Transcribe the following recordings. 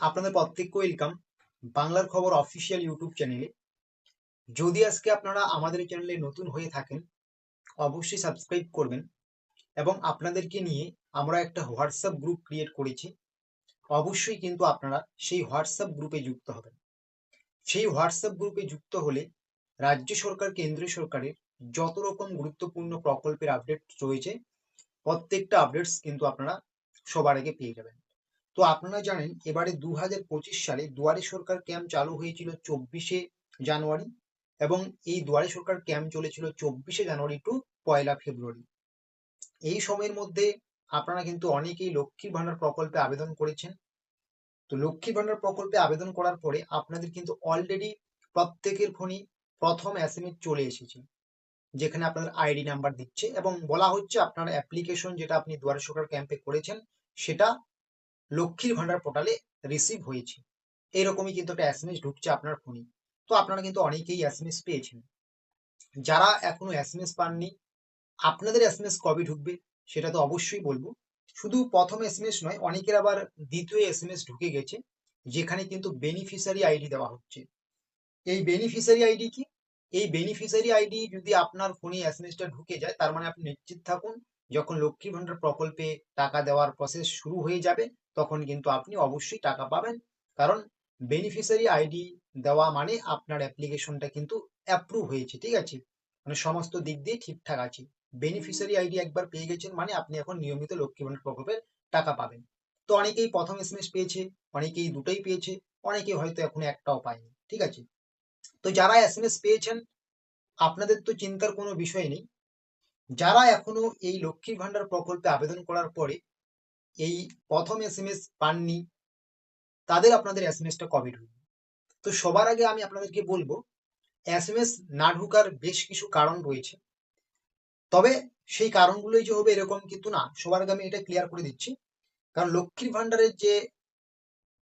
আপনাদের প্রত্যেককে ওয়েলকাম বাংলার খবর অফিসিয়াল ইউটিউব চ্যানেলে যদি আজকে আপনারা আমাদের চ্যানেলে নতুন হয়ে থাকেন, অবশ্যই সাবস্ক্রাইব করবেন এবং আপনাদেরকে নিয়ে আমরা একটা হোয়াটসঅ্যাপ গ্রুপ ক্রিয়েট করেছি। অবশ্যই কিন্তু আপনারা সেই হোয়াটসঅ্যাপ গ্রুপে যুক্ত হবেন। সেই হোয়াটসঅ্যাপ গ্রুপে যুক্ত হলে রাজ্য সরকার কেন্দ্রীয় সরকারের যত রকম গুরুত্বপূর্ণ প্রকল্পের আপডেট রয়েছে, প্রত্যেকটা আপডেটস কিন্তু আপনারা সবার আগে পেয়ে যাবেন। তো আপনারা জানেন, এবারে দু সালে দুয়ারে সরকার ক্যাম্প চালু হয়েছিল চব্বিশে জানুয়ারি এবং এই দুয়ারে সরকার ক্যাম্প চলেছিল চব্বিশে জানুয়ারি টু পয়লা ফেব্রুয়ারি। এই সময়ের মধ্যে আপনারা কিন্তু অনেকেই লক্ষ্মীর ভান্ডার প্রকল্পে আবেদন করেছেন। তো লক্ষ্মী ভান্ডার প্রকল্পে আবেদন করার পরে আপনাদের কিন্তু অলরেডি প্রত্যেকের ফোনই প্রথম এস চলে এসেছে, যেখানে আপনাদের আইডি নাম্বার দিচ্ছে এবং বলা হচ্ছে আপনার অ্যাপ্লিকেশন যেটা আপনি দুয়ারে সরকার ক্যাম্পে করেছেন, সেটা লক্ষ্মীর ভান্ডার পোর্টালে রিসিভ হয়েছে। এরকমই কিন্তু একটা এসএমএস ঢুকছে আপনার ফোনে তো আপনারা কিন্তু অনেকেই এসএমএস পেয়েছেন। যারা এখনও এসএমএস পাননি, আপনাদের এসএমএস কবে ঢুকবে সেটা তো অবশ্যই বলব। শুধু প্রথম এসএমএস নয়, অনেকের আবার দ্বিতীয় এসএমএস ঢুকে গেছে, যেখানে কিন্তু বেনিফিশিয়ারি আইডি দেওয়া হচ্ছে। এই বেনিফিশিয়ারি আইডি কি? এই বেনিফিশিয়ারি আইডি যদি আপনার ফোনে এসএমএসটা ঢুকে যায়, তার মানে আপনি নিশ্চিত থাকুন, যখন লক্ষ্মী ভান্ডার প্রকল্পে টাকা দেওয়ার প্রসেস শুরু হয়ে যাবে তখন কিন্তু আপনি অবশ্যই টাকা পাবেন। কারণ বেনিফিশিয়ারি আইডি দেওয়া মানে আপনার অ্যাপ্লিকেশনটা কিন্তু অ্যাপ্রুভ হয়েছে, ঠিক আছে? মানে সমস্ত দিক দিয়ে ঠিকঠাক আছে। বেনিফিশিয়ারি আইডি একবার পেয়ে গেছেন মানে আপনি এখন নিয়মিত লক্ষ্মী ভান্ডার প্রকল্পের টাকা পাবেন। তো অনেকেই প্রথম এসএমএস পেয়েছে, অনেকেই দুটোই পেয়েছে অনেকেই হয়তো এখনও একটাও পায়নি, ঠিক আছে? তো যারা এসএমএস পেয়েছেন, আপনাদের তো চিন্তার কোনো বিষয় নেই। যারা এখনও এই লক্ষ্মীর ভান্ডার প্রকল্পে আবেদন করার পরে এই প্রথম এসএমএস পাননি, তাদের আপনাদের এসএমএসটা কবে ঢুকবে তো সবার আগে আমি আপনাদেরকে বলব এস এম এস না ঢুকার বেশ কিছু কারণ রয়েছে। তবে সেই কারণগুলোই যে হবে এরকম কিন্তু না, সবার আগে আমি এটা ক্লিয়ার করে দিচ্ছি। কারণ লক্ষ্মীর ভান্ডারের যে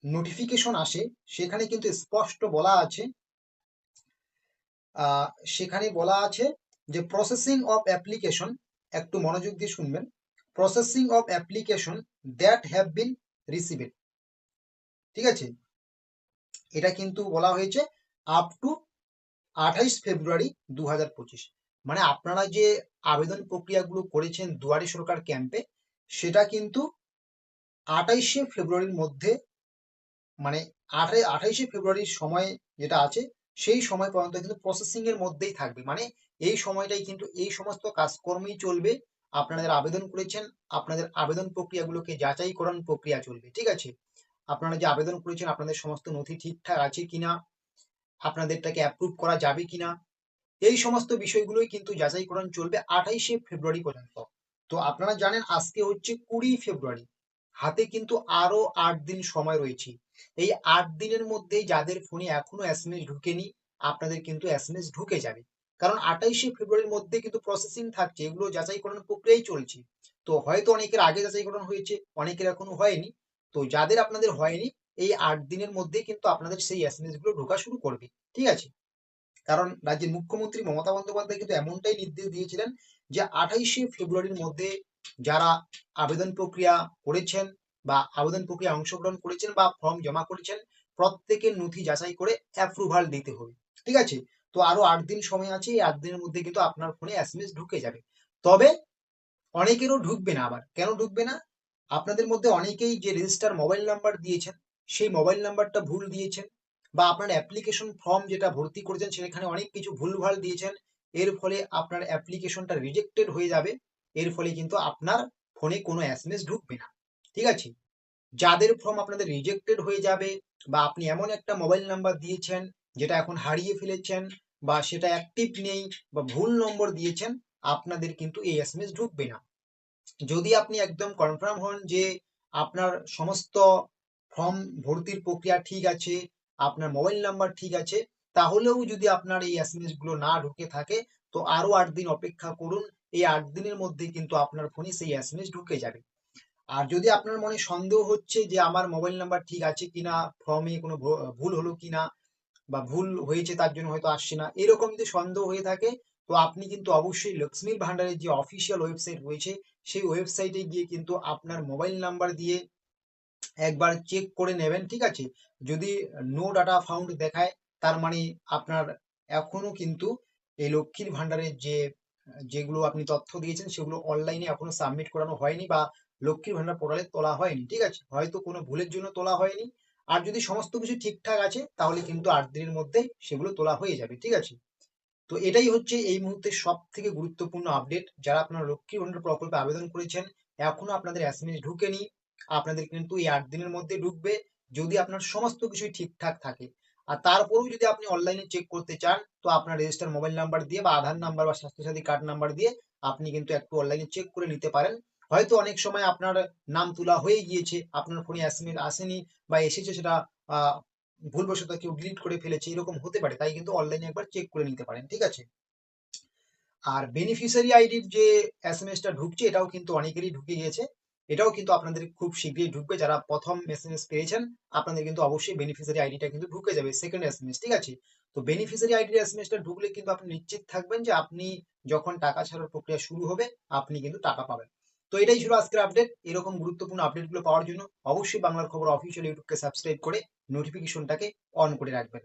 নোটিফিকেশন আসে, সেখানে কিন্তু স্পষ্ট বলা আছে সেখানে বলা আছে যে প্রসেসিং অফ অ্যাপ্লিকেশন একটু মনোযোগ দিয়ে শুনবেন। Processing of application that have been received ঠিক আছে? এটা কিন্তু বলা হয়েছে আপ টু আঠাইশ ফেব্রুয়ারি দু হাজার পঁচিশ। মানে আপনারা যে আবেদন প্রক্রিয়াগুলো করেছেন দুয়ারে সরকার ক্যাম্পে সেটা কিন্তু আঠাইশে ফেব্রুয়ারির মধ্যে মানে আঠাই, আঠাইশে ফেব্রুয়ারির সময় যেটা আছে, সেই সময় পর্যন্ত কিন্তু প্রসেসিং এর মধ্যেই থাকবে। মানে এই সময়টাই কিন্তু এই সমস্ত কাজকর্মই চলবে আপনাদের আবেদন করেছেন, আপনাদের আবেদন প্রক্রিয়াগুলোকে যাচাইকরণ প্রক্রিয়া চলবে, ঠিক আছে? আপনারা যে আবেদন করেছেন, আপনাদের সমস্ত নথি ঠিকঠাক আছে কিনা? আপনাদেরটাকে অ্যাপ্রুভ করা যাবে কিনা? এই সমস্ত বিষয়গুলোই কিন্তু যাচাইকরণ চলবে আঠাইশে ফেব্রুয়ারি পর্যন্ত। তো আপনারা জানেন, আজকে হচ্ছে কুড়ি ফেব্রুয়ারি। হাতে কিন্তু আরও আট দিন সময় রয়েছে। এই আট দিনের মধ্যেই যাদের ফোনে এখনও এস এম এস ঢুকেনি, আপনাদের কিন্তু এস এম এস ঢুকে যাবে। কারণ আঠাইশে ফেব্রুয়ারির মধ্যে কিন্তু প্রসেসিং থাকছে, এগুলো যাচাইকরণ প্রক্রিয়াই চলছে। তো হয়তো অনেকের আগে যাচাইকরণ হয়েছে, অনেকের এখনও হয়নি। তো যাদের আপনাদের হয়নি, এই আট দিনের মধ্যে কিন্তু আপনাদের সেই এসএমএসগুলো ঢোকা শুরু করবে, ঠিক আছে? কারণ রাজ্যের মুখ্যমন্ত্রী মমতা বন্দ্যোপাধ্যায় কিন্তু এমনটাই নির্দেশ দিয়েছিলেন যে আঠাইশে ফেব্রুয়ারির মধ্যে যারা আবেদন প্রক্রিয়া করেছেন বা আবেদন প্রক্রিয়া অংশগ্রহণ করেছেন বা ফর্ম জমা করেছেন, প্রত্যেকের নথি যাচাই করে অ্যাপ্রুভাল দিতে হবে, ঠিক আছে? তো আরও আট দিন সময় আছে, এই আট দিনের মধ্যে কিন্তু আপনার ফোনে এসএমএস ঢুকে যাবে। তবে অনেকেরও ঢুকবে না আবার। কেন ঢুকবে না? আপনাদের মধ্যে অনেকেই যে রেজিস্টার মোবাইল নাম্বার দিয়েছেন, সেই মোবাইল নাম্বারটা ভুল দিয়েছেন বা আপনার অ্যাপ্লিকেশন ফর্ম যেটা ভর্তি করেছেন, সেখানে অনেক কিছু ভুলভাল দিয়েছেন, এর ফলে আপনার অ্যাপ্লিকেশনটা রিজেক্টেড হয়ে যাবে, এর ফলে কিন্তু আপনার ফোনে কোনো এসএমএস ঢুকবে না। ঠিক আছে? যাদের ফর্ম আপনাদের রিজেক্টেড হয়ে যাবে বা আপনি এমন একটা মোবাইল নাম্বার দিয়েছেন যেটা এখন হারিয়ে ফেলেছেন বা সেটা অ্যাক্টিভ নেই বা ভুল নম্বর দিয়েছেন, আপনাদের কিন্তু এই এস এম এস ঢুকবে না। যদি আপনি একদম কনফার্ম হন যে আপনার সমস্ত ফর্ম ভর্তির প্রক্রিয়া ঠিক আছে, আপনার মোবাইল নাম্বার ঠিক আছে, তাহলেও যদি আপনার এই এসগুলো না ঢুকে থাকে, তো আরও আট দিন অপেক্ষা করুন, এই আট দিনের মধ্যে কিন্তু আপনার ফোনে সেই এস ঢুকে যাবে। আর যদি আপনার মনে সন্দেহ হচ্ছে যে আমার মোবাইল নাম্বার ঠিক আছে কিনা ফর্মে কোনো ভুল হলো কিনা বা ভুল হয়েছে তার জন্য হয়তো আসছে না। এরকম যদি সন্দেহ হয়ে থাকে, তো আপনি কিন্তু অবশ্যই লক্ষ্মীর ভান্ডারের যে অফিসিয়াল ওয়েবসাইট রয়েছে, সেই ওয়েবসাইটে গিয়ে কিন্তু আপনার মোবাইল নাম্বার দিয়ে একবার চেক করে নেবেন, ঠিক আছে? যদি নো ডাটা ফাউন্ড দেখায়, তার মানে আপনার এখনও কিন্তু এই লক্ষ্মীর ভান্ডারের যে, যেগুলো আপনি তথ্য দিয়েছেন, সেগুলো অনলাইনে এখনও সাবমিট করানো হয়নি বা লক্ষ্মীর ভান্ডার পোর্টালে তোলা হয়নি, ঠিক আছে? হয়তো কোনো ভুলের জন্য তোলা হয়নি আর যদি সমস্ত কিছু ঠিকঠাক আছে, তাহলে কিন্তু আট দিনের মধ্যে সেগুলো তোলা হয়ে যাবে, ঠিক আছে? তো এটাই হচ্ছে এই মুহূর্তে সব থেকে গুরুত্বপূর্ণ আপডেট যারা আপনারা লক্ষ্মীর ভান্ডার প্রকল্পে আবেদন করেছেন, এখনও আপনাদের এসএমএস ঢুকেনি, আপনাদের কিন্তু এই আট দিনের মধ্যে ঢুকবে। যদি আপনার সমস্ত কিছুই ঠিকঠাক থাকে, আর তারপরেও যদি আপনি অনলাইনে চেক করতে চান, তো আপনার রেজিস্টার মোবাইল নাম্বার দিয়ে বা আধার নাম্বার বা স্বাস্থ্যসাথী কার্ড নাম্বার দিয়ে আপনি কিন্তু একটু অনলাইনে চেক করে নিতে পারেন। হয়তো অনেক সময় আপনার নাম তোলা হয়ে গিয়েছে, আপনার ফোনে এসএমএস আসেনি বা এসেছে সেটা ভুলবশত কেউ ডিলিট করে ফেলেছে, এরকম হতে পারে, তাই কিন্তু অনলাইনে একবার চেক করে নিতে পারেন, ঠিক আছে? আর বেনিফিশিয়ারি আইডির যে এসএমএসটা ঢুকছে, এটাও কিন্তু অনেকেরই ঢুকে গিয়েছে, এটাও কিন্তু আপনাদের খুব শীঘ্রই ঢুকবে, যারা প্রথম এসএমএস পেয়েছেন, আপনাদের কিন্তু অবশ্যই বেনিফিশিয়ারি আইডিটা কিন্তু ঢুকে যাবে সেকেন্ড এসএমএস ঠিক আছে? তো বেনিফিশিয়ারি আইডির এসএমএসটা ঢুকলে কিন্তু আপনি নিশ্চিত থাকবেন যে আপনি যখন টাকা ছাড়ার প্রক্রিয়া শুরু হবে, আপনি কিন্তু টাকা পাবেন। তো এটাই ছিল আজকের আপডেট এরকম গুরুত্বপূর্ণ আপডেটগুলো পাওয়ার জন্য অবশ্যই বাংলার খবর অফিসিয়াল ইউটিউবকে সাবস্ক্রাইব করে নোটিফিকেশনটাকে অন করে রাখবেন।